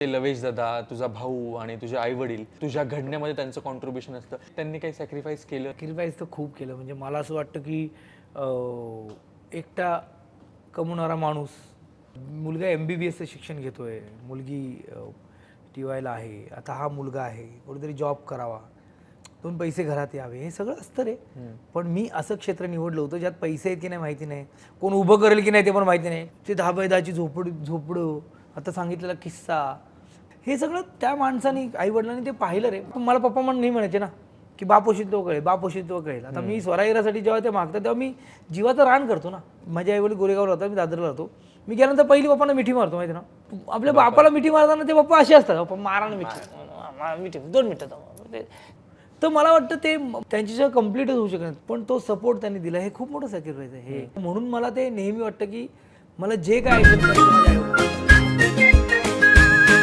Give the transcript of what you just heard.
ते लवेश दादा तुझा भाऊ आणि तुझे आई वडील तुझ्या घडण्यामध्ये त्यांचं कॉन्ट्रीब्युशन असतं. त्यांनी काही सॅक्रिफाईस केलं? सॅक्रिफाईस तर खूप केलं. म्हणजे मला असं वाटतं की अं, एकटा कमवणारा माणूस मुलगा एम बी बी एसचं शिक्षण घेतोय. मुलगी टी वायला आहे. आता हा मुलगा आहे. कुठेतरी जॉब करावा. दोन पैसे घरात यावे. हे सगळं असतं रे. पण मी असं क्षेत्र निवडलं होतं ज्यात पैसे आहेत की नाही माहिती नाही. कोण उभं करेल की नाही ते पण माहिती नाही. ते दहा बाय दहाची झोपड झोपडं. आता सांगितलेला किस्सा. हे सगळं त्या माणसाने आई वडिलांनी ते पाहिलं रे. मला पप्पा म्हणून नाही म्हणायचे ना की बाप पोषित तो कळेल बाप पोषित तो कळेल आता मी स्वराईरासाठी जेव्हा ते मागतात तेव्हा मी जीवाचं रान करतो ना. माझ्या आई वडील गोरेगावला होता मी दादरला होतो मी गेल्यानंतर पहिली पप्पांना मिठी मारतो माहिती ना. आपल्या बापाला मिठी मारताना ते पप्पा असे असतात पप्पा मारा ना मिठी. मारा मिठी दोन. ते- तर मला वाटतं ते त्यांच्याशिवाय कम्प्लीटच होऊ शकत पण तो सपोर्ट त्यांनी दिला. हे खूप मोठं सॅक्रिफाईस आहे. हे. म्हणून मला ते नेहमी वाटतं की मला जे काय आईवडिलांनी